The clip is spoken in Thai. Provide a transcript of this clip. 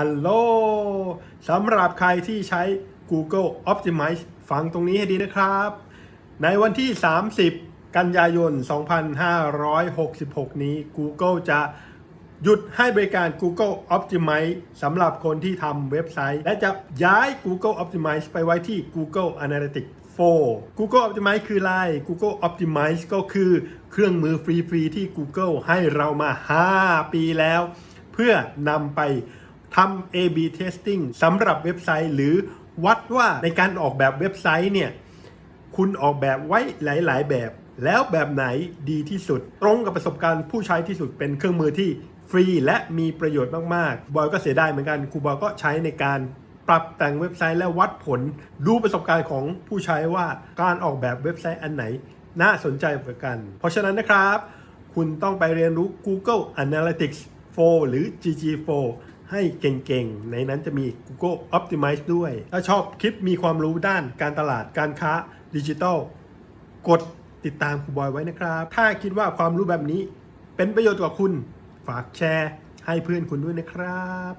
ฮัลโหลสำหรับใครที่ใช้ Google Optimize ฟังตรงนี้ให้ดีนะครับ ในวันที่ 30 กันยายน 2566 นี้ Google จะหยุดให้บริการ Google Optimize สำหรับคนที่ทำเว็บไซต์ และจะย้าย Google Optimize ไปไว้ที่ Google Analytics 4 Google Optimize คืออะไร Google Optimize ก็คือเครื่องมือฟรี ๆ ที่ Google ให้เรามา 5 ปีแล้ว เพื่อนำไป ทำ A/B testing สำหรับเว็บไซต์ หรือวัดว่าในการออกแบบเว็บไซต์เนี่ยคุณออกแบบไว้หลาย ๆ แบบ แล้วแบบไหนดีที่สุด ตรงกับประสบการณ์ผู้ใช้ที่สุดเป็นเครื่องมือที่ฟรีและมีประโยชน์มาก ๆ บอยก็เสียดายเหมือนกันครูบอยก็ใช้ในการปรับแต่งเว็บไซต์และวัดผล ดูประสบการณ์ของผู้ใช้ว่าการออกแบบเว็บไซต์อันไหน น่าสนใจกว่ากัน เพราะฉะนั้นนะครับ คุณต้องไปเรียนรู้ Google Analytics 4 หรือ GG4 ให้เก่งๆ ในนั้นจะมี Google Optimize ด้วย ถ้าชอบคลิปมีความรู้ด้านการตลาดการค้าดิจิทัล กดติดตามครูบอยไว้นะครับ ถ้าคิดว่าความรู้แบบนี้เป็นประโยชน์กับคุณ ฝากแชร์ให้เพื่อนคุณด้วยนะครับ